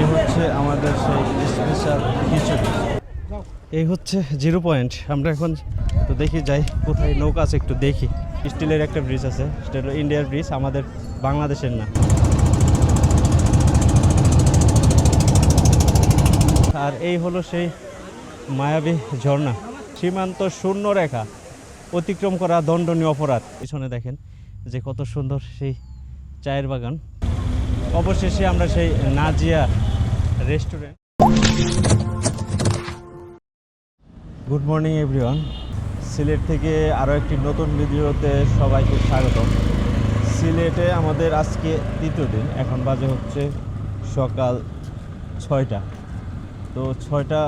এই হচ্ছে আমাদের সেই স্পেশাল এই হচ্ছে জিরো পয়েন্ট আমরা এখন তো দেখি যাই, কোথায় নৌকা আছে একটু দেখি। স্টিলের একটা ব্রিজ আছে, সেটা ইন্ডিয়ার ব্রিজ আমাদের বাংলাদেশের না। আর এই হলো সেই মায়াবী ঝর্ণা। সীমান্ত শূন্য রেখা, অতিক্রম করা দণ্ডনীয় অপরাধ। পিছনে দেখেন যে কত সুন্দর সেই চায়ের বাগান। অবশেষে আমরা সেই Nazia restaurant. Good morning everyone Sylhet থেকে আরও একটি নতুন ভিডিওতে সবাইকে স্বাগত সিলেটে আমাদের আজকে তৃতীয় দিন। এখন বাজে হচ্ছে সকাল ছয়টা। তো ছয়টা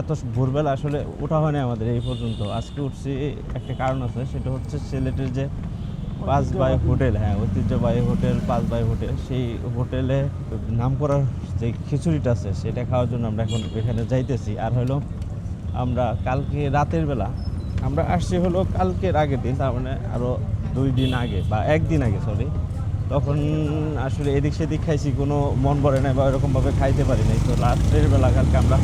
এত ভোরবেলা আসলে ওঠা হয়নি আমাদের এই পর্যন্ত। আজকে উঠছি, একটা কারণ আছে, সেটা হচ্ছে সিলেটের যে পাঁচ বাই হোটেল হ্যাঁ ঐতিহ্যবাহী হোটেল পাঁচ বাই হোটেল। সেই হোটেলে নাম করার যে খিচুড়িটা আছে সেটা খাওয়ার জন্য আমরা এখন এখানে যাইতেছি। আর হলো আমরা কালকে রাতের বেলা আমরা আসছি হলো কালকের আগের দিন তার মানে আরও দুই দিন আগে বা একদিন আগে সরি তখন আসলে এদিক সেদিক খাইছি কোনো মন ভরে নাই বা এরকমভাবে খাইতে পারি নাই। তো রাত্রের বেলা কালকে আমরা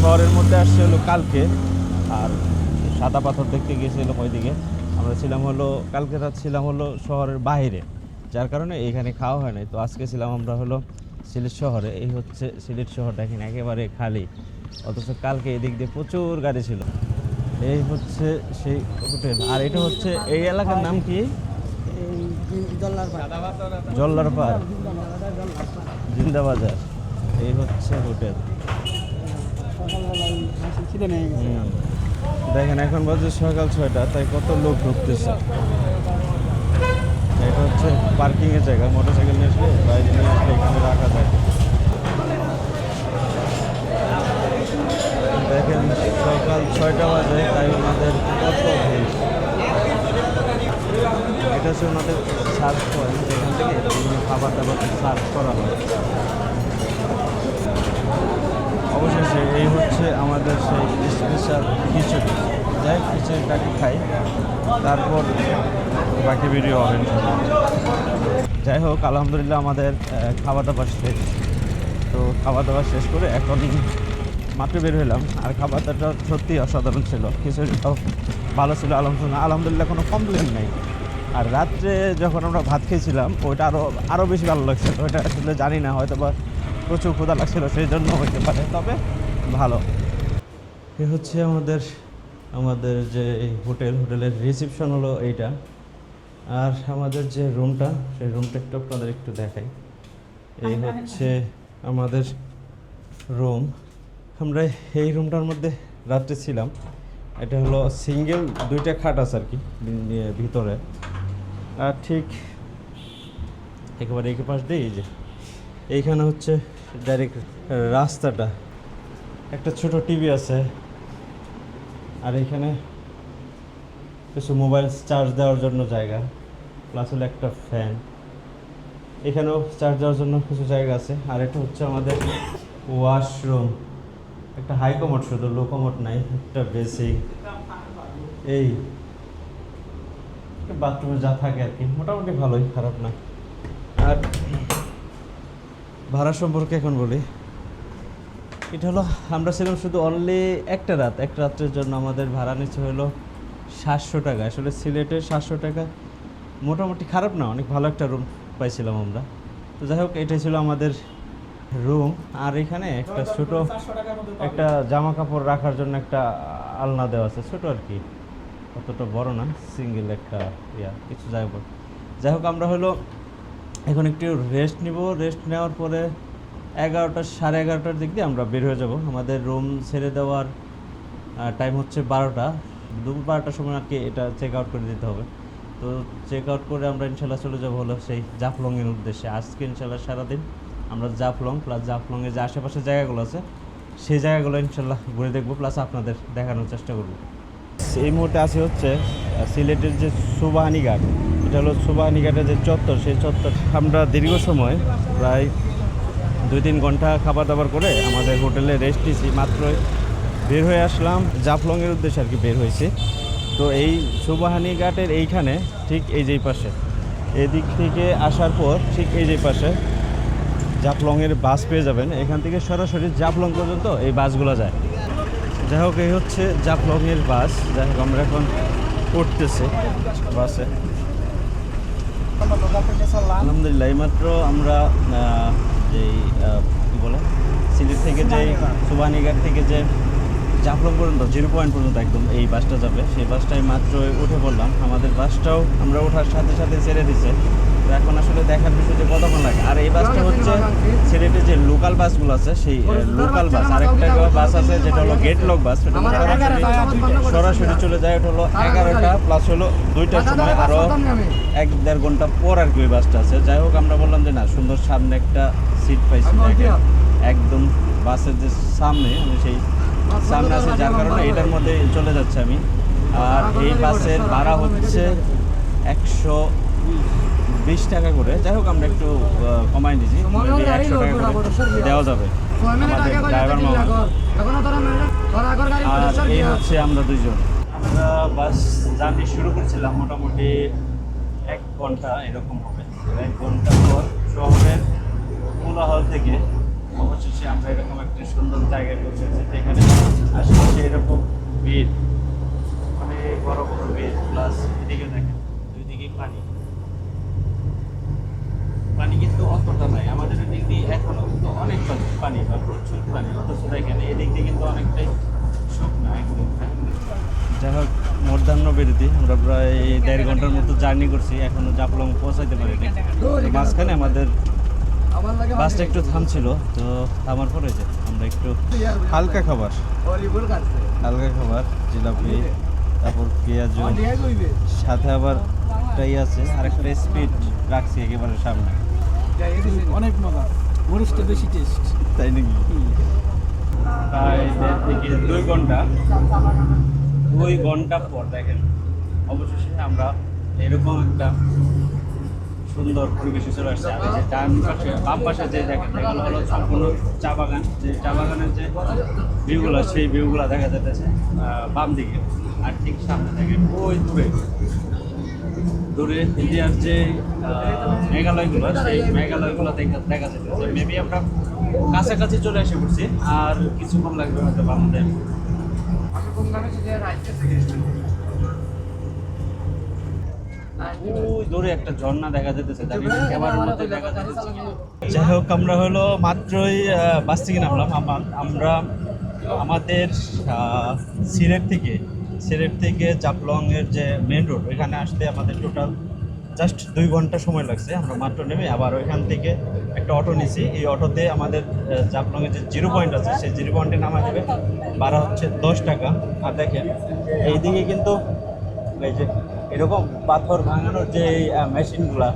শহরের মধ্যে আসছি হলো কালকে। আর সাদা পাথর দেখতে গিয়েছিলাম ওইদিকে। আমরা ছিলাম হলো কালকে রাত ছিলাম হলো শহরের বাইরে যার কারণে এখানে খাওয়া হয় নাই। তো আজকে ছিলাম আমরা হলো সিলেট শহরে এই হচ্ছে সিলেট শহরটা এখানে একেবারে খালি। অথচ কালকে এদিক দিয়ে প্রচুর গাড়ি ছিল। এই হচ্ছে সেই হোটেল। আর এটা হচ্ছে এই এলাকার নাম কি? জল্লার পার জিন্দাবাজার। এই হচ্ছে হোটেল। হুম। দেখেন, এখন বাজে সকাল ছয়টা, তাই কত লোক ঢুকতেছে। এটা হচ্ছে পার্কিং এর জায়গা, মোটরসাইকেল নিয়ে আসলে বাইরে নিয়ে আসলে এখানে রাখা যায়। দেখেন, সকাল ছয়টা বাজে, তাই ওনাদের কত এটা হচ্ছে ওনাদের সার্চ পয়েন্ট যেখান থেকে খাবার দাবার সার্চ করা হয়। অবশেষে এই হচ্ছে আমাদের সেই স্পেশাল খিচুড়ি। যাই খিচুড়িটাকে খাই, তারপর বাকি ভিডিও হবে যাই হোক, আলহামদুলিল্লাহ আমাদের খাওয়া দাওয়া শেষ। তো খাওয়া দাওয়া শেষ করে এখন মাত্র বের হলাম। আর খাবার দাবারটা সত্যি অসাধারণ ছিল। খিচুড়িটাও ভালো ছিল, আলহামদুলিল্লাহ। আলহামদুলিল্লাহ কোনো কমপ্লেন নেই। আর রাত্রে যখন আমরা ভাত খেয়েছিলাম, ওইটা আরও আরও বেশি ভালো লাগছিল। ওইটা আসলে জানি না হয়তো বা প্রচুর ক্ষুধা লাগছিল সেই জন্য হইতে পারে তবে ভালো। এ হচ্ছে আমাদের আমাদের যে এই হোটেল হোটেলের রিসেপশন হলো এইটা। আর আমাদের যে রুমটা সেই রুমটা একটু আপনাদের একটু দেখাই। এই হচ্ছে আমাদের রুম আমরা এই রুমটার মধ্যে রাত্রে ছিলাম। এটা হলো সিঙ্গেল দুইটা খাট আছে আর কি ভিতরে। আর ঠিক একেবারে একে পাশ দিয়ে এই যে। এইখানে হচ্ছে ডাইরেক্ট রাস্তাটা। একটা ছোট টিভি আছে। আর এখানে কিছু মোবাইল চার্জ দেওয়ার জন্য জায়গা। প্লাস হলো একটা ফ্যান। এখানেও চার্জ দেওয়ার জন্য কিছু জায়গা আছে। আর এটা হচ্ছে আমাদের ওয়াশরুম। একটা হাই কমোড, শুধু লো কমোড নাই, একটা বেসিক। এই বাথরুমে যা থাকে আর কি। মোটামুটি ভালোই, খারাপ না। ভাড়া সম্পর্কে এখন বলি। এটা হলো, আমরা ছিলাম শুধু অনলি একটা রাত। এক রাত্রের জন্য আমাদের ভাড়া নিচ্ছে হলো সাতশো টাকা। আসলে সিলেটের সাতশো টাকা মোটামুটি খারাপ না, অনেক ভালো একটা রুম পাইছিলাম আমরা। তো যাই হোক, এটাই ছিল আমাদের রুম আর এখানে একটা ছোট একটা জামা কাপড় রাখার জন্য একটা আলনা দেওয়া আছে। ছোট আর কি। অতটা বড় না সিঙ্গেল একটা ইয়া, কিছু যাই হোক। যাই হোক, আমরা হলো এখন একটু রেস্ট নিব। রেস্ট নেওয়ার পরে এগারোটা, সাড়ে এগারোটার দিক দিয়ে আমরা বের হয়ে যাব। আমাদের রুম ছেড়ে দেওয়ার টাইম হচ্ছে বারোটা। দুপুর বারোটার সময় কি এটা চেক আউট করে দিতে হবে। তো চেক আউট করে আমরা ইনশাল্লাহ চলে যাব হলো সেই জাফলংয়ের উদ্দেশ্যে। আজকে ইনশাল্লাহ সারাদিন আমরা জাফলং প্লাস জাফলংয়ের যে আশেপাশে জায়গাগুলো আছে, সেই জায়গাগুলো ইনশাল্লাহ ঘুরে দেখব প্লাস আপনাদের দেখানোর চেষ্টা করব। এই মুহূর্তে আছে হচ্ছে সিলেটের যে সুবাহানি ঘাট। এটা হলো সুবাহানি ঘাটের যে চত্বর, সেই চত্বর আমরা দীর্ঘ সময় প্রায় দুই তিন ঘণ্টা খাবার দাবার করে আমাদের হোটেলে রেস্ট নিয়েছি মাত্রই বের হয়ে আসলাম, জাফলংয়ের উদ্দেশ্যে আর কি বের হয়েছি। তো এই সুবাহানি ঘাটের এইখানে ঠিক এই যেই পাশে, এদিক থেকে আসার পর ঠিক এই যে পাশে জাফলংয়ের বাস পেয়ে যাবেন। এখান থেকে সরাসরি জাফলং পর্যন্ত এই বাসগুলো যায়। যাই হোক, এই হচ্ছে জাফলংয়ের বাস। যাই হোক, আমরা এখন উঠতেছি বাসে। আলহামদুলিল্লাহ এইমাত্র আমরা যেই কি বলে সিলেট থেকে যে সুবানিঘাট। থেকে যে জাফলং পর্যন্ত জিরো পয়েন্ট পর্যন্ত একদম এই বাসটা যাবে। সেই বাসটাই মাত্র উঠে পড়লাম। আমাদের বাসটাও আমরা ওঠার সাথে সাথে ছেড়ে দিছে। তো এখন আসলে দেখার বিষয় যে কতক্ষণ লাগে। আর এই বাসটা হচ্ছে সিলেটে যে লোকাল বাসগুলো আছে সেই লোকাল বাস। আরেকটা বাস আছে যেটা হলো গেট লক বাস। সেটা সরাসরি চলে যায়। ওটা হলো এগারোটা প্লাস হলো দুইটার সময় আরও এক দেড় ঘণ্টা পর আর কি ওই বাসটা আছে। যাই হোক আমরা বললাম যে না সুন্দর সামনে একটা সিট পাইছি একদম বাসের যে সামনে আমি সেই সামনে আছে যার কারণে এটার মধ্যে চলে যাচ্ছে আমি। আর এই বাসের ভাড়া হচ্ছে একশো বিশ টাকা করে। যাই হোক আমরা একটু কমাই দিয়েছি একশো টাকা করে দেওয়া যাবে। আমাদের ড্রাইভার আর এই হচ্ছে আমরা দুজন আমরা বাস জার্নি শুরু করছিলাম মোটামুটি এক ঘণ্টা এরকম হবে। এক ঘণ্টা পর শহরের কোলাহল থেকে অবশেষে আমরা এরকম একটা সুন্দর জায়গায় পৌঁছেছি যেখানে আশেপাশে এরকম ভিড় অনেক বড় বড় ভিড় প্লাস এদিকে দেখেন দুই দিকে পানি। পানি কিন্তু অতটা নাই। আমাদের এদিক দিয়ে এখনও কিন্তু অনেক পানি- বা প্রচুর পানি। অথচ দেখেন, এদিক দিয়ে কিন্তু অনেকটাই শুকনো একদম। যাই হোক, মধ্যাহ্ন বিরতি। আমরা প্রায় দেড় ঘণ্টার মতো জার্নি করছি। এখনও জাফলং পৌঁছাইতে পারিনি। মাঝখানে আমাদের বাসটা একটু থামছিল। তো থামার পরে যে আমরা একটু হালকা খাবার। হালকা খাবার, জিলাপি, তারপর পেঁয়াজু, সাথে আবার আছে। আর একটা স্পিড রাখছি একেবারে সামনে। অনেক মজা। মরিচটা বেশি টেস্ট তাই নাকি? প্রায় দেড় থেকে দুই ঘণ্টা দুই ঘণ্টা পর দেখেন অবশেষে আমরা এরকম একটা সুন্দর পরিবেশে চলে আসছে। আর যে ডান পাশে বাম পাশে যে দেখেন এগুলো হলো সম্পূর্ণ চা বাগান। যে চা বাগানের যে ভিউগুলো সেই ভিউগুলো দেখা যাচ্ছে বাম দিকে। আর ঠিক সামনে দেখেন ওই দূরে দূরে ইন্ডিয়ার যে মেঘালয়গুলো সেই মেঘালয়গুলো দেখা দেখা যাচ্ছে। মেবি আমরা কাছাকাছি চলে এসে পড়ছি, আর কিছুক্ষণ লাগবে হয়তো আমাদের। দূরে একটা ঝর্ণা দেখা যেতেছে। যাই হোক, আমরা হলো মাত্রই বাস থেকে নামলাম। আমরা আমাদের সিলেট থেকে সিলেট থেকে জাপলং এর যে মেন রোড ওইখানে আসতে আমাদের টোটাল জাস্ট দুই ঘণ্টা সময় লাগছে, আমরা মাত্র নেমে আবার ওইখান থেকে একটা অটো নিছি। এই অটোতে আমাদের জাপলং এর যে জিরো পয়েন্ট আছে, সেই জিরো পয়েন্টে নামা দেবে ভাড়া হচ্ছে দশ টাকা। আর দেখেন, এইদিকে কিন্তু এই যে এরকম পাথর ভাঙানোর যে মেশিনগুলা,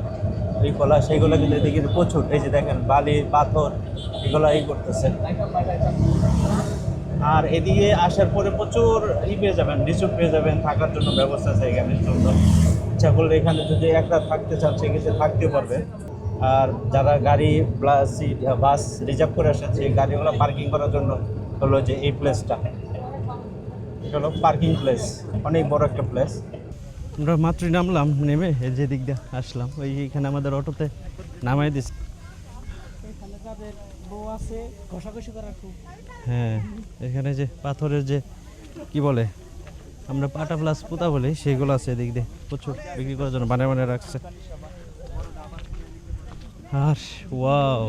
এই কলা, সেইগুলো কিন্তু এদিকে প্রচুর। এই যে দেখেন, বালি, পাথর, এগুলো এই করতেছে। আর এদিকে আসার পরে প্রচুর ই পেয়ে যাবেন রিসুট পেয়ে যাবেন, থাকার জন্য ব্যবস্থা আছে এখানে, সুন্দর। ইচ্ছা করলে এখানে যদি একটা থাকতে চান সেক্ষেত্রে থাকতে পারবে। আর যারা গাড়ি প্লাস বাস রিজার্ভ করে আসেন সেই গাড়িগুলো পার্কিং করার জন্য হলো যে এই প্লেসটা এটা হলো পার্কিং প্লেস অনেক বড় একটা প্লেস আমরা মাত্রই নামলাম নেমে এই যে দিক দিয়ে আসলাম। ওই এখানে আমাদের অটোতে নামাই দিস এখানে যাদের বউ আছে ঘষাঘষি করার খুব। হ্যাঁ এখানে যে পাথরের যে কি বলে আমরা পাটা প্লাস পুতা বলি সেইগুলো আছে এদিক দিয়ে প্রচুর বিক্রি করার জন্য বানিয়ে বানিয়ে রাখছে। আর ওয়াও।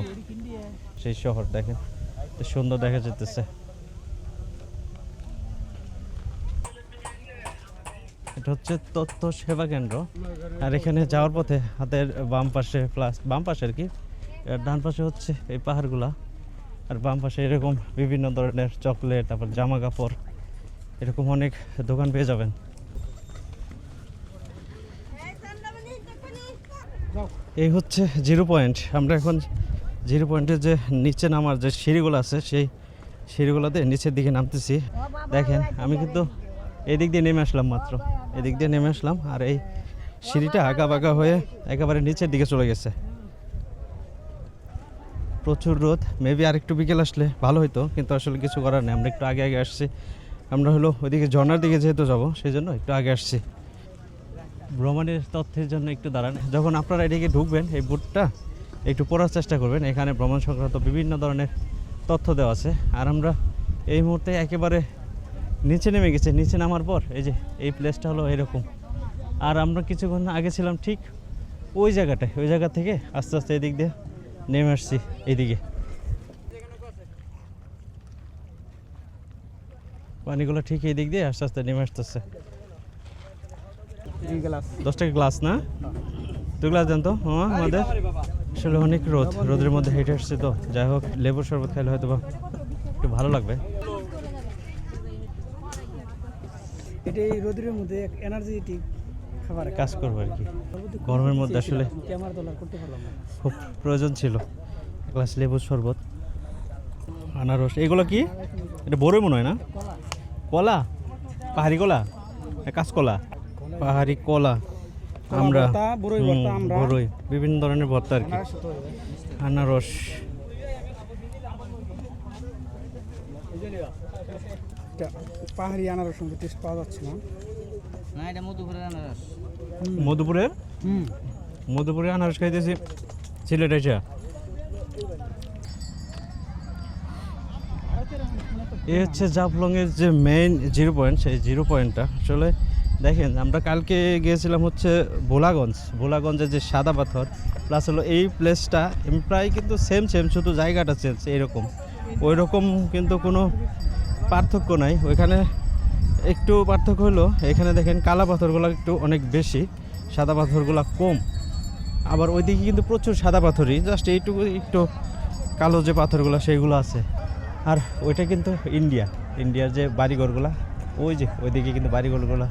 সেই শহর দেখেন সুন্দর দেখা যেতেছে এটা হচ্ছে তথ্য সেবা কেন্দ্র। আর এখানে যাওয়ার পথে হাতের বাম পাশে প্লাস বাম পাশে আর কি ডান পাশে হচ্ছে এই পাহাড়গুলা। আর বাম পাশে এরকম বিভিন্ন ধরনের চকলেট, তারপর জামা কাপড়। এরকম অনেক দোকান পেয়ে যাবেন। এই হচ্ছে জিরো পয়েন্ট। আমরা এখন জিরো পয়েন্টের যে নিচে নামার যে সিঁড়িগুলো আছে, সেই সিঁড়িগুলোতে নিচের দিকে নামতেছি। দেখেন, আমি কিন্তু এদিক দিয়ে নেমে আসলাম মাত্র। এদিক দিয়ে নেমে আসলাম আর এই সিঁড়িটা আঁকা বাঁকা হয়ে একেবারে নিচের দিকে চলে গেছে। প্রচুর রোদ। মেবি আর একটু বিকেল আসলে ভালো হতো কিন্তু আসলে কিছু করার নেই। আমরা একটু আগে আগে আসছি। আমরা হলো ওইদিকে ঝর্নার দিকে যেহেতু যাব সেই জন্য একটু আগে আসছি। ভ্রমণের তথ্যের জন্য একটু দাঁড়ান। যখন আপনারা এদিকে ঢুকবেন, এই বুটটা একটু পড়ার চেষ্টা করবেন। এখানে ভ্রমণ সংক্রান্ত বিভিন্ন ধরনের তথ্য দেওয়া আছে। আর আমরা এই মুহূর্তে একেবারে নিচে নেমে গেছি। নিচে নামার পর এই যে, এই প্লেসটা হলো এরকম। আর আমরা কিছুক্ষণ আগে ছিলাম ঠিক ওই জায়গাটায়। ওই জায়গা থেকে আস্তে আস্তে এদিক দিয়ে নেমে আসছি এইদিকে পানিগুলো ঠিক এই দিক দিয়ে আস্তে আস্তে নেমে আসতেছে। এই গ্লাস। দশ টাকা গ্লাস না? দু গ্লাস দেন তো হ্যাঁ আমাদের। আসলে অনেক রোদ রোদের মধ্যে হেঁটে আসছে তো। যাই হোক লেবুর শরবত খাইলে হয়তো বা একটু ভালো লাগবে। এটা এই রোদের মধ্যে এনার্জেটিক খাবার। কাজ করব আর কি। গরমের মধ্যে আসলে খুব প্রয়োজন ছিল। গ্লাস লেবুর শরবত আনারস এগুলো কি? এটা বড়ই মনে হয় না? কলা? পাহাড়ি কলা? কাঁচকলা পাহাড়ি কলা। আমরা বড়ই। বড়ই বিভিন্ন ধরনের ভর্তা আর কি। আনারস পাহাড়ি আনারস মধ্যে টেস্ট পাওয়া যাচ্ছে না। না এটা মধুপুরের আনারস। মধুপুরের? হুম। মধুপুরে আনারস খাইতেছি সিলেট এসে। এ হচ্ছে জাফলংয়ের যে মেইন জিরো পয়েন্ট সেই জিরো পয়েন্টটা আসলে দেখেন, আমরা কালকে গিয়েছিলাম হচ্ছে ভোলাগঞ্জ। ভোলাগঞ্জের যে সাদা পাথর প্লাস হলো এই প্লেসটা প্রায় কিন্তু সেম সেম শুধু জায়গাটা চেঞ্জ এরকম। ওই রকম কিন্তু কোনো পার্থক্য নাই। ওইখানে একটু পার্থক্য হলো, এখানে দেখেন কালা পাথরগুলো একটু অনেক বেশি, সাদা পাথরগুলো কম। আবার ওইদিকে কিন্তু প্রচুর সাদা পাথরই জাস্ট এইটুকু, একটু কালো যে পাথরগুলো, সেইগুলো আছে। আর ওইটা কিন্তু ইন্ডিয়া, ইন্ডিয়ার যে বাড়িঘরগুলো, ওই যে ওইদিকে কিন্তু বাড়িঘরগুলো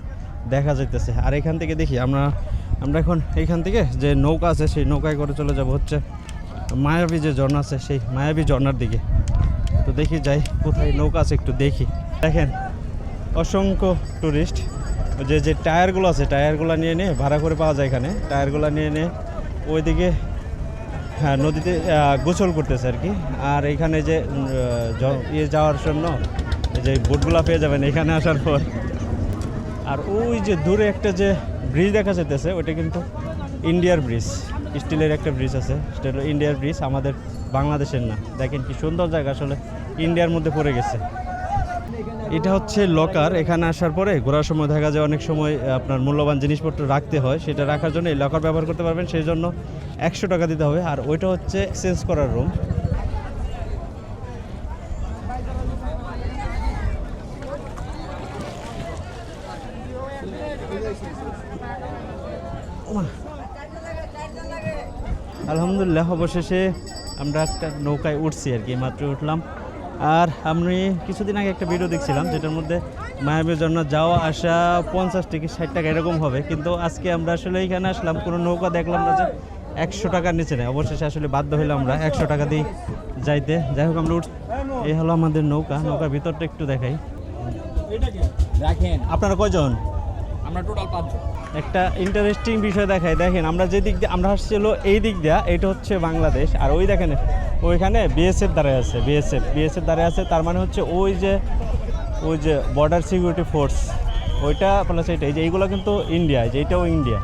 দেখা যাইতেছে। আর এখান থেকে দেখি, আমরা আমরা এখন এইখান থেকে যে নৌকা আছে, সেই নৌকায় করে চলে যাব হচ্ছে মায়াবী যে ঝর্ণা আছে, সেই মায়াবী ঝর্ণার দিকে। তো দেখি যাই, কোথায় নৌকা আছে একটু দেখি। দেখেন, অসংখ্য টুরিস্ট যে যে টায়ারগুলো আছে, টায়ারগুলো নিয়ে নিয়ে ভাড়া করে পাওয়া যায় এখানে। টায়ারগুলো নিয়ে নিয়ে ওইদিকে নদীতে গোসল করতেছে আর কি। আর এখানে যে ইয়ে যাওয়ার জন্য যে বোটগুলো পেয়ে যাবেন এখানে আসার পর। আর ওই যে দূরে একটা যে ব্রিজ দেখা যেতেছে ওইটা কিন্তু ইন্ডিয়ার ব্রিজ স্টিলের একটা ব্রিজ আছে। ইন্ডিয়ার ব্রিজ আমাদের বাংলাদেশের না। দেখেন কি সুন্দর জায়গা আসলে ইন্ডিয়ার মধ্যে পড়ে গেছে। এটা হচ্ছে লকার এখানে আসার পরে ঘোরার সময় দেখা যায় অনেক সময় আপনার মূল্যবান জিনিসপত্র রাখতে হয়, সেটা রাখার জন্য এই লকার ব্যবহার করতে পারবেন, সেই জন্য একশো টাকা দিতে হবে। আর ওইটা হচ্ছে এক্সচেঞ্জ করার রুম আলহামদুলিল্লাহ, অবশেষে আমরা একটা নৌকায় উঠছি আর কি, মাত্র উঠলাম। আর আমি কিছুদিন আগে একটা ভিডিও দেখছিলাম যেটার মধ্যে মায়াবী ঝর্ণা যাওয়া আসা পঞ্চাশ থেকে ষাট টাকা এরকম হবে। কিন্তু আজকে আমরা আসলে এখানে আসলাম কোনো নৌকা দেখলাম না যে একশো টাকার নিচে নেই। অবশেষে আসলে বাধ্য হইলাম আমরা একশো টাকা দিয়ে যাইতে। যাই হোক আমরা উঠ এই হলো আমাদের নৌকা। নৌকার ভিতরটা একটু দেখাই। দেখেন আপনারা কয়জন? আমরা টোটাল পাঁচজন। একটা ইন্টারেস্টিং বিষয় দেখায় দেখেন আমরা যে দিক দিয়ে আমরা আসছি হলো এই দিক দিয়া এটা হচ্ছে বাংলাদেশ। আর ওই দেখেন ওইখানে বিএসএফ দাঁড়ায় আছে বিএসএফ বিএসএফ দাঁড়ায় আছে, তার মানে হচ্ছে ওই যে ওই যে বর্ডার সিকিউরিটি ফোর্স ওইটা প্লাস এইটা, এই যে এইগুলো কিন্তু ইন্ডিয়া যে এইটাও ইন্ডিয়া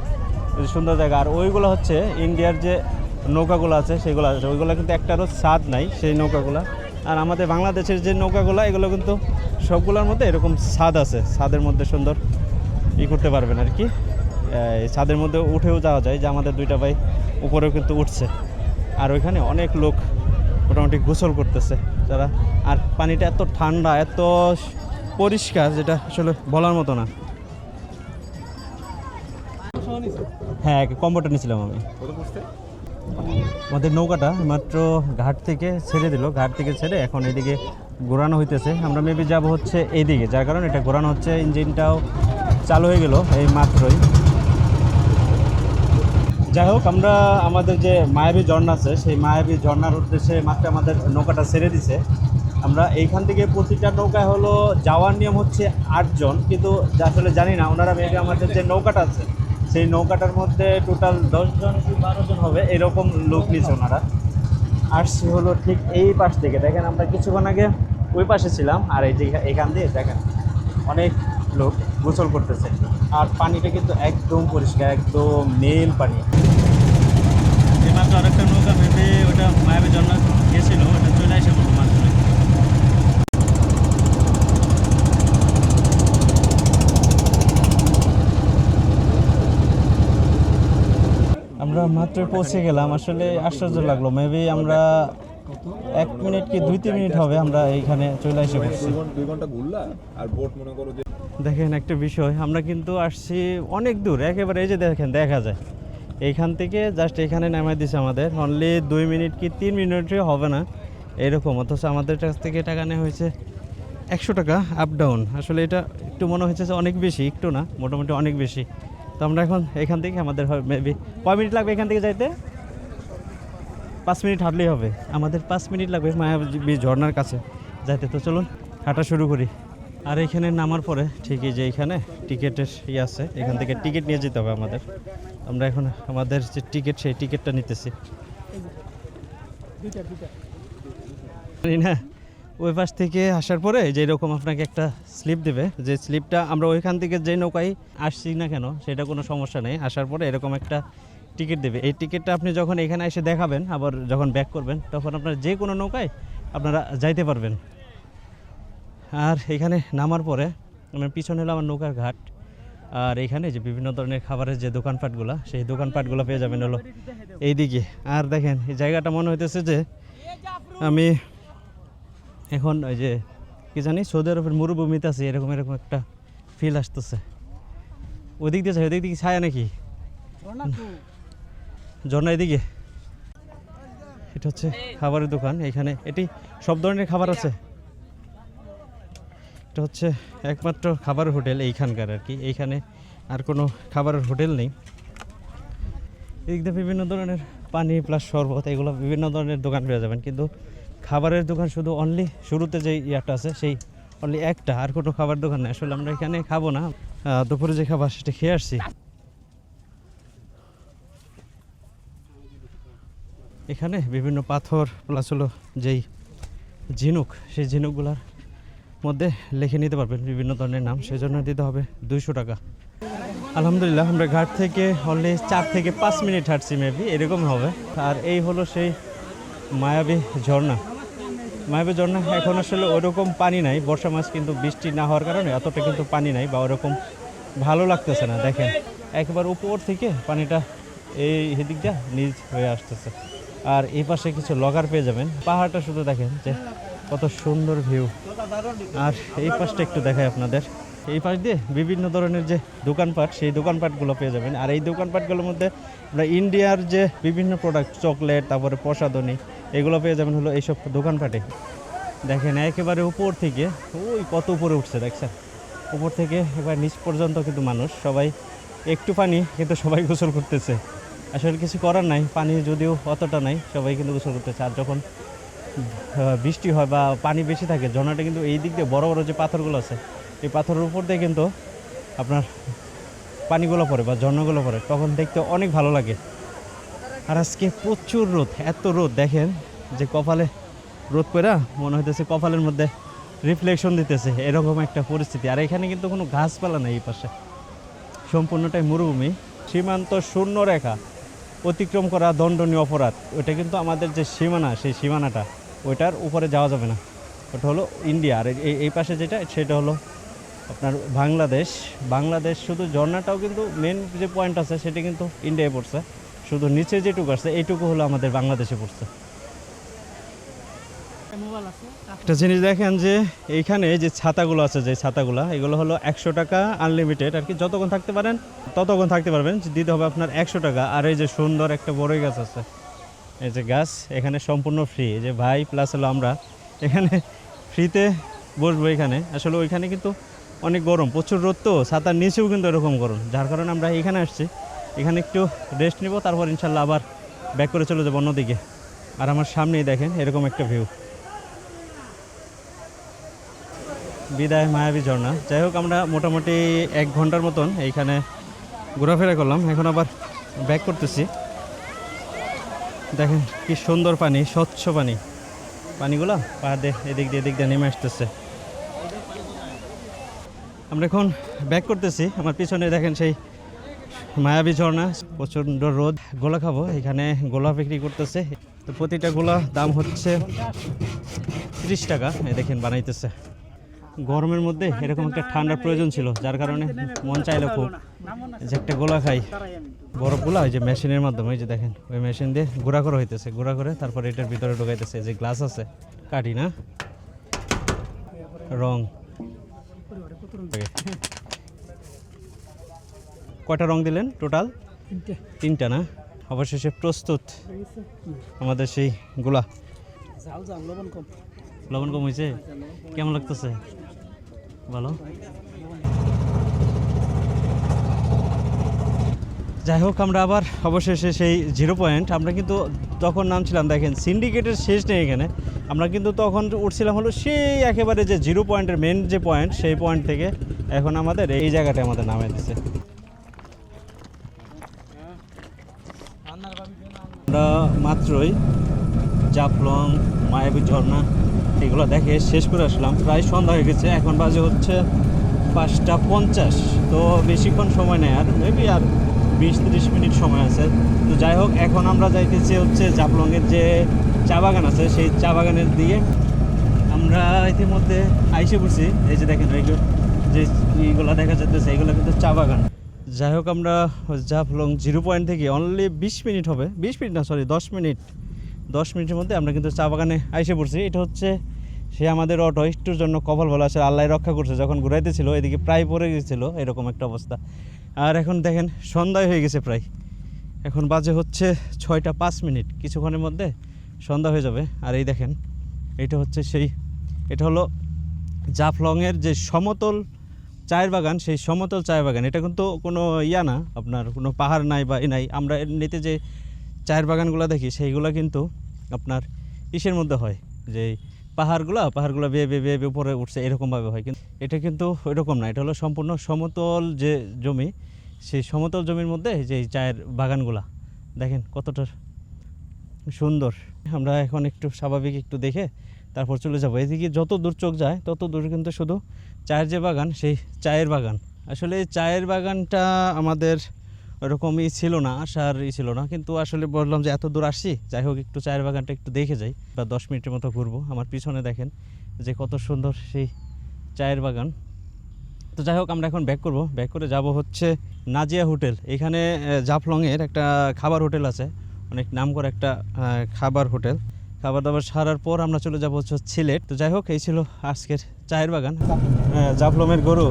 সুন্দর জায়গা। আর ওইগুলো হচ্ছে ইন্ডিয়ার যে নৌকাগুলো আছে, সেগুলো আছে, ওইগুলো কিন্তু একটারও স্বাদ নাই সেই নৌকাগুলো। আর আমাদের বাংলাদেশের যে নৌকাগুলো, এগুলো কিন্তু সবগুলোর মধ্যে এরকম স্বাদ আছে, স্বাদের মধ্যে সুন্দর ই করতে পারবেন আর কি। ছাদের মধ্যে উঠেও যাওয়া যায় যে আমাদের দুইটা ভাই উপরেও কিন্তু উঠছে। আর ওইখানে অনেক লোক মোটামুটি গোসল করতেছে যারা। আর পানিটা এত ঠান্ডা, এত পরিষ্কার, যেটা আসলে বলার মতো না। হ্যাঁ কম্বোটা নিয়েছিলাম আমি। আমাদের নৌকাটা মাত্র ঘাট থেকে ছেড়ে দিল। ঘাট থেকে ছেড়ে এখন এদিকে ঘোরানো হইতেছে। আমরা মেবি যাব হচ্ছে এইদিকে, যার কারণে এটা ঘোরানো হচ্ছে ইঞ্জিনটাও চালু হয়ে গেল এই মাত্রই। যাই হোক, আমরা আমাদের যে মায়াবী ঝর্ণা আছে, সেই মায়াবী ঝর্ণার উদ্দেশ্যে মাত্র আমাদের নৌকাটা ছেড়ে দিছে। আমরা এইখান থেকে প্রতিটা নৌকায় হলো যাওয়ার নিয়ম হচ্ছে আটজন কিন্তু আসলে জানি না, ওনারা মেবি আমাদের যে নৌকাটা আছে, সেই নৌকাটার মধ্যে টোটাল দশজন কি বারো জন হবে, এরকম লোক নিয়েছে ওনারা। আসছি হলো ঠিক এই পাশ থেকে দেখেন, আমরা কিছুক্ষণ আগে ওই পাশে ছিলাম, আর এই যে এখান দিয়ে দেখেন, অনেক লোক। গোসল করতেছে। আর পানিটা কিন্তু একদম পরিষ্কার একদম নীল পানি। এমাত্র আরেকটা নৌকা অলরেডি ওটা মায়াবী জন্য গেছিল ওটা চলে মাত্র আমরা মাত্র পৌঁছে গেলাম আসলে আশ্চর্য লাগল। মেবি আমরা এক মিনিট কি দুই তিন মিনিট হবে আমরা এইখানে চলে এসে পড়ছি। দুই ঘন্টা- দুই ঘণ্টা ঘুরলা আর বোট মনে করো যে দেখেন একটা বিষয়, আমরা কিন্তু আসছি অনেক দূর, একেবারে এই যে দেখেন, দেখা যায়। এইখান থেকে জাস্ট এখানে নামাই দিছে আমাদের অনলি দুই মিনিট কি তিন মিনিটই হবে না, এরকম। অথচ আমাদের কাছ থেকে টাকা নেওয়া হয়েছে একশো টাকা আপ ডাউন আসলে এটা একটু মনে হয়েছে যে অনেক বেশি, একটু না, মোটামুটি অনেক বেশি। তো আমরা এখন এখান থেকে আমাদের মেবি কয় মিনিট লাগবে এখান থেকে যাইতে? পাঁচ মিনিট হাঁটলেই হবে। আমাদের পাঁচ মিনিট লাগবে মায়াবী ঝর্নার কাছে যাইতে। তো চলুন, হাঁটা শুরু করি। আর এখানে নামার পরে ঠিকই যে এখানে টিকিটের ইয়ে আছে, এখান থেকে টিকিট নিয়ে যেতে হবে আমাদের। আমরা এখন আমাদের যে টিকিট, সেই টিকিটটা নিতেছি। না, ওই পাশ থেকে আসার পরে যে এরকম আপনাকে একটা স্লিপ দেবে, যে স্লিপটা আমরা ওইখান থেকে যে নৌকায় আসছি না কেন, সেটা কোনো সমস্যা নেই। আসার পরে এরকম একটা টিকিট দেবে। এই টিকিটটা আপনি যখন এখানে এসে দেখাবেন, আবার যখন ব্যাক করবেন, তখন আপনার যে কোনো নৌকায় আপনারা যাইতে পারবেন। আর এখানে নামার পরে আমার পিছনে হলো আমার নৌকার ঘাট। আর এখানে যে বিভিন্ন ধরনের খাবারের যে দোকানপাটগুলো, সেই দোকানপাটগুলো পেয়ে যাবেন হলো এইদিকে। আর দেখেন, এই জায়গাটা মনে হইতেছে যে আমি এখন ওই যে কি জানি, সৌদি আরবের মরুভূমিতে আছে, এরকম এরকম একটা ফিল আসতেছে। ওদিক দিয়ে ওদিক দিকে ছায়া নাকি? ঝর্ণা এদিকে। এটা হচ্ছে খাবারের দোকান, এখানে এটি সব ধরনের খাবার আছে। এটা হচ্ছে একমাত্র খাবারের হোটেল এইখানকার আর কি। এইখানে আর কোনো খাবারের হোটেল নেই। এদিক বিভিন্ন ধরনের পানি প্লাস শরবত, এগুলো বিভিন্ন ধরনের দোকান পেয়ে যাবেন। কিন্তু খাবারের দোকান শুধু অনলি শুরুতে যে ইয়াটা আছে, সেই অনলি একটা, আর কোনো খাবার দোকান নেই। আসলে আমরা এখানে খাব না। দুপুরে যে খাবার সেটা খেয়ে আসছি। এখানে বিভিন্ন পাথর প্লাস হলো যেই ঝিনুক, সেই ঝিনুকগুলার মধ্যে লিখে নিতে পারবেন বিভিন্ন ধরনের নাম সেই জন্য দিতে হবে দুইশো টাকা। আলহামদুলিল্লাহ, আমরা ঘাট থেকে অনলি চার থেকে পাঁচ মিনিট হাঁটছি মেবি এরকম হবে। আর এই হলো সেই মায়াবী ঝর্ণা। মায়াবী ঝর্ণা এখন আসলে ওরকম পানি নাই, বর্ষা মাস কিন্তু বৃষ্টি না হওয়ার কারণে এতটা কিন্তু পানি নাই বা ওরকম ভালো লাগতেছে না, দেখেন। একবার উপর থেকে পানিটা এই এদিক নিজ হয়ে আসতেছে। আর এই পাশে কিছু লগার পেয়ে যাবেন। পাহাড়টা শুধু দেখেন যে কত সুন্দর ভিউ। আর এই পাশটা একটু দেখাই আপনাদের। এই পাশ দিয়ে বিভিন্ন ধরনের যে দোকানপাট, সেই দোকানপাটগুলো পেয়ে যাবেন। আর এই দোকানপাটগুলোর মধ্যে আমরা ইন্ডিয়ার যে বিভিন্ন প্রোডাক্ট চকলেট তারপরে প্রসাধনী, এগুলো পেয়ে যাবেন হলো এইসব দোকানপাটে। দেখেন, একেবারে উপর থেকে, ওই কত উপরে উঠছে, দেখছেন? উপর থেকে এবার নিচ পর্যন্ত কিন্তু মানুষ, সবাই একটু পানি কিন্তু সবাই গোসল করতেছে। আসলে কিছু করার নাই, পানি যদিও অতটা নাই, সবাই কিন্তু গোসল করতেছে। আর যখন বৃষ্টি হয় বা পানি বেশি থাকে, ঝর্ণাটা কিন্তু এই দিক দিয়ে বড় বড় যে পাথরগুলো আছে, এই পাথরের উপর দিয়ে কিন্তু আপনার পানিগুলো পড়ে বা ঝর্ণাগুলো পড়ে, তখন দেখতে অনেক ভালো লাগে। আর আজকে প্রচুর রোদ, এত রোদ, দেখেন যে কপালে রোদ পড়া মনে হইতেছে কপালের মধ্যে রিফ্লেকশন দিতেছে, এরকম একটা পরিস্থিতি। আর এখানে কিন্তু কোনো গাছপালা নেই এই পাশে। সম্পূর্ণটাই মরুভূমি, সীমান্ত শূন্য রেখা অতিক্রম করা দণ্ডনীয় অপরাধ। ওটা কিন্তু আমাদের যে সীমানা, সেই সীমানাটা। ওইটার উপরে যাওয়া যাবে না। ওটা হলো ইন্ডিয়া। আর এই এই পাশে যেটা, সেটা হলো আপনার বাংলাদেশ। বাংলাদেশ শুধু ঝর্ণাটাও কিন্তু মেন যে পয়েন্ট আছে, সেটা কিন্তু ইন্ডিয়ায় পড়ছে। শুধু নিচে যেটুকু আছে, এইটুকু হলো আমাদের বাংলাদেশে পড়ছে। একটা জিনিস দেখেন যে, এইখানে যে ছাতাগুলো আছে, যে ছাতাগুলো, এগুলো হলো একশো টাকা আনলিমিটেড আর কি। যতক্ষণ থাকতে পারেন, ততক্ষণ থাকতে পারবেন। দিতে হবে আপনার একশো টাকা। আর এই যে সুন্দর একটা বড়ই গাছ আছে। এই যে গাছ এখানে সম্পূর্ণ ফ্রি যে ভাই প্লাস হলো আমরা। এখানে ফ্রিতে বসবো এখানে। আসলে ওইখানে কিন্তু অনেক গরম, প্রচুর রোদ তো, ছাতার নিচেও কিন্তু এরকম গরম। যার কারণে আমরা এখানে আসছি। এখানে একটু রেস্ট নিব, তারপর ইনশাল্লাহ আবার ব্যাক করে চলে যাব অন্যদিকে। আর আমার সামনেই দেখেন, এরকম একটা ভিউ বিদায়, মায়াবী ঝর্ণা। যাই হোক, আমরা মোটামুটি এক ঘণ্টার মতন এইখানে ঘোরাফেরা করলাম। এখন আবার ব্যাক করতেছি। দেখেন কি সুন্দর পানি, স্বচ্ছ পানি। পানিগুলো পাহাড় এদিক দিয়ে এদিক দিয়ে নেমে আসতেছে। আমরা এখন ব্যাক করতেছি। আমার পিছনে দেখেন সেই মায়াবী ঝর্ণা, প্রচণ্ড রোদ। গোলা খাব, এখানে গোলা বিক্রি করতেছে। তো প্রতিটা গোলা দাম হচ্ছে তিরিশ টাকা দেখেন বানাইতেছে। গরমের মধ্যে এরকম একটা ঠান্ডার প্রয়োজন ছিল যার কারণে মন চাইলো খুব। যে একটা গোলা খাই বরফগুলো ওই যে মেশিনের মাধ্যমে ওই যে দেখেন ওই মেশিন দিয়ে গুঁড়া করে হইতেছে গুঁড়া করে তারপর এটার ভিতরে ঢোকাইতেছে যে গ্লাস আছে কাটি না? রং। কয়টা রং দিলেন টোটাল? তিনটা। না? অবশেষে প্রস্তুত আমাদের সেই গোলা। লবণ কম। হয়েছে কেমন লাগতেছে? ভালো যাই হোক, আমরা আবার অবশেষে সেই জিরো পয়েন্ট আমরা কিন্তু তখন নামছিলাম, দেখেন সিন্ডিকেটের শেষ নেই এখানে। আমরা কিন্তু তখন উঠছিলাম হলো সেই একেবারে যে জিরো পয়েন্টের মেন যে পয়েন্ট সেই পয়েন্ট থেকে। এখন আমাদের এই জায়গাটা আমাদের নামে দিচ্ছে আমরা মাত্রই জাফলং, মায়াবী ঝর্ণা এগুলো দেখে শেষ করে আসলাম। প্রায় সন্ধ্যা হয়ে গেছে, এখন বাজে হচ্ছে পাঁচটা পঞ্চাশ। তো বেশিক্ষণ সময় নেই আর মেবি আর বিশ তিরিশ মিনিট সময় আছে। তো যাই হোক, এখন আমরা যাইতেছি হচ্ছে জাফলংয়ের যে চা বাগান আছে, সেই চা বাগানের দিকে। আমরা ইতিমধ্যে আইসে পড়ছি। এই যে দেখেন এইগুলো যে এইগুলো দেখা যাচ্ছে এইগুলো কিন্তু চা বাগান। যাই হোক, আমরা জাফলং জিরো পয়েন্ট থেকে অনলি বিশ মিনিট হবে। বিশ মিনিট না সরি দশ মিনিট। দশ মিনিটের মধ্যে আমরা কিন্তু চা বাগানে আইসে পড়ছি। এটা হচ্ছে সে আমাদের অটো, একটুর জন্য কপাল বলা আছে আল্লাহ রক্ষা করছে। যখন ঘুরাইতেছিল এদিকে প্রায় পড়ে গেছিল, এরকম একটা অবস্থা। আর এখন দেখেন, সন্ধ্যায় হয়ে গেছে প্রায়। এখন বাজে হচ্ছে ছয়টা পাঁচ মিনিট। কিছুক্ষণের মধ্যে সন্ধ্যা হয়ে যাবে। আর এই দেখেন, এটা হচ্ছে সেই, এটা হলো জাফলংয়ের যে সমতল চায়ের বাগান, সেই সমতল চায়ের বাগান। এটা কিন্তু কোনো ইয়া না, আপনার কোনো পাহাড় নাই বা এ নাই। আমরা এমনিতে যে চায়ের বাগানগুলো দেখি, সেইগুলো কিন্তু আপনার ইসের মধ্যে হয়। যে পাহাড়গুলো পাহাড়গুলো বেয়ে বেয়ে বেয়ে উপরে উঠছে, এরকমভাবে হয়। কিন্তু এটা কিন্তু ওইরকম না, এটা হলো সম্পূর্ণ সমতল যে জমি, সেই সমতল জমির মধ্যে যে চায়ের বাগানগুলা, দেখেন কতটা সুন্দর। আমরা এখন একটু স্বাভাবিক একটু দেখে তারপর চলে যাব। এদিকে যত দূর চোখ যায়, তত দূর কিন্তু শুধু চায়ের যে বাগান, সেই চায়ের বাগান। আসলে চায়ের বাগানটা আমাদের ওরকমই ছিল না আসার ই ছিল না। কিন্তু আসলে বললাম যে এত দূর আসছি। যাই হোক, একটু চায়ের বাগানটা একটু দেখে যাই বা দশ মিনিটের মতো ঘুরবো। আমার পিছনে দেখেন যে, কত সুন্দর সেই চায়ের বাগান। তো যাই হোক, আমরা এখন ব্যাক করব। ব্যাক করে যাব হচ্ছে নাজিয়া হোটেল। এখানে জাফলংয়ের একটা খাবার হোটেল আছে। অনেক নাম করা একটা খাবার হোটেল। খাবার দাবার সারার পর আমরা চলে যাব হচ্ছে সিলেট। তো যাই হোক, এই ছিল আজকের চায়ের বাগান। জাফলংয়ের গরু।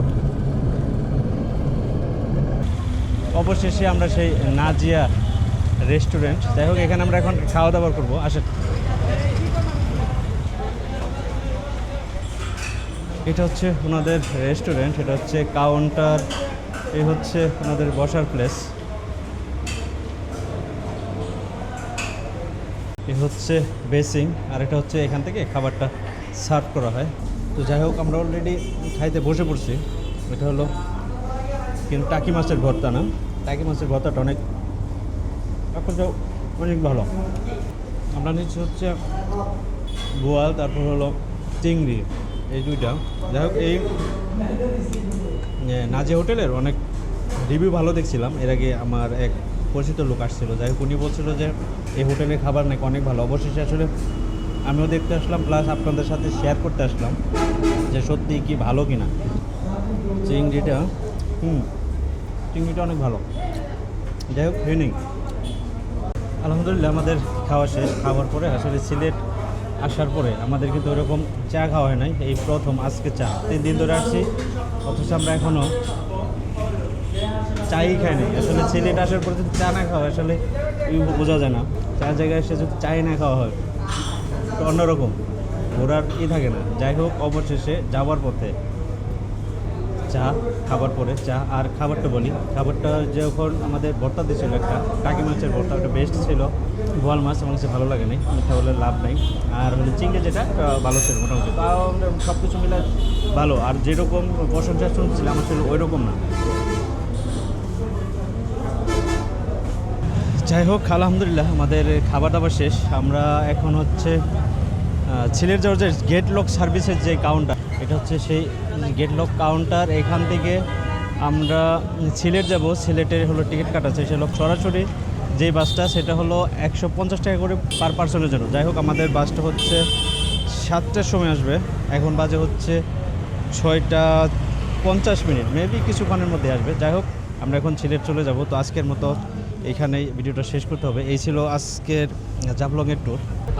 অবশেষে আমরা সেই নাজিয়া রেস্টুরেন্ট। যাই হোক, এখানে আমরা এখন খাওয়া দাওয়া করব। আসেন। এটা হচ্ছে ওনাদের রেস্টুরেন্ট, এটা হচ্ছে কাউন্টার এই হচ্ছে ওনাদের বসার প্লেস। এ হচ্ছে বেসিং আর এটা হচ্ছে এখান থেকে খাবারটা সার্ভ করা হয়। তো যাই হোক, আমরা অলরেডি খাইতে বসে পড়ছি। এটা হলো কিন্তু টাকি মাছের ভর্তা না। টাকি মাছের ভর্তাটা অনেক তো অনেক ভালো। আমরা নিচ্ছি হচ্ছে বোয়াল, তারপর হলো চিংড়ি, এই দুইটা। যাই হোক, এই নাজে হোটেলের অনেক রিভিউ ভালো দেখছিলাম। এর আগে আমার এক পরিচিত লোক আসছিল। যাই হোক, উনি বলছিল যে এই হোটেলের খাবার নাকি অনেক ভালো। অবশেষে আসলে আমিও দেখতে আসলাম প্লাস আপনাদের সাথে শেয়ার করতে আসলাম যে সত্যি কি ভালো কিনা। চিংড়িটা, হুম। চিংড়িটা অনেক ভালো। যাই হোক ট্রেনিং আলহামদুলিল্লাহ, আমাদের খাওয়া শেষ। খাওয়ার পরে আসলে সিলেট আসার পরে আমাদের কিন্তু ওরকম চা খাওয়া হয় নাই। এই প্রথম আজকে চা। তিন দিন ধরে আসছি, অথচ আমরা এখনও চাই খাই নাই। আসলে সিলেট আসার পরে যদি চা না খাওয়া আসলে বোঝা যায় না। চার জায়গায় এসে যদি চাই না খাওয়া হয়, তো অন্যরকম। ঘোরার ই থাকে না। যাই হোক, অবশেষে যাওয়ার পথে চা খাবার পরে চা আর খাবারটা বলি। খাবারটা যখন আমাদের ভর্তা দিয়েছিল একটা টাকি মাছের ভর্তা ওটা বেস্ট ছিল বোয়াল মাছ আমার কাছে ভালো লাগে নাই মিথ্যা বলে লাভ নাই। আর হলো চিংড়ি যেটা ভালো ছিল মোটামুটি। তাও সব কিছু মিলে ভালো আর যেরকম প্রশংসা শুনছিলাম আসলে ওই রকম না। যাই হোক আলহামদুলিল্লাহ আমাদের খাবার দাবার শেষ। আমরা এখন হচ্ছে ছেলের যাওয়ার যে গেট লক সার্ভিসের যে কাউন্টার এটা হচ্ছে সেই গেট লক কাউন্টার, এখান থেকে আমরা সিলেট যাব। সিলেটের হলো টিকিট কাটাচ্ছে সে লোক সরাসরি যে বাসটা, সেটা হলো একশো পঞ্চাশ টাকা করে পার পার্সনের জন্য। যাই হোক, আমাদের বাসটা হচ্ছে সাতটার সময় আসবে। এখন বাজে হচ্ছে ছয়টা পঞ্চাশ মিনিট মেবি কিছুক্ষণের মধ্যে আসবে। যাই হোক, আমরা এখন সিলেট চলে যাব। তো আজকের মতো এইখানেই ভিডিওটা শেষ করতে হবে। এই ছিল আজকের জাফলংয়ের ট্যুর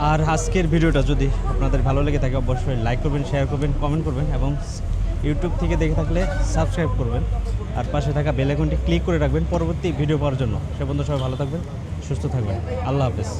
আর আজকের ভিডিওটা যদি আপনাদের ভালো লেগে থাকে, অবশ্যই লাইক করবেন শেয়ার করবেন কমেন্ট করবেন এবং ইউটিউব থেকে দেখে থাকলে সাবস্ক্রাইব করবেন। আর পাশে থাকা বেলাইকনটি ক্লিক করে রাখবেন পরবর্তী ভিডিও পাওয়ার জন্য। সে বন্ধু সবাই ভালো থাকবেন, সুস্থ থাকবেন। আল্লাহ হাফেজ।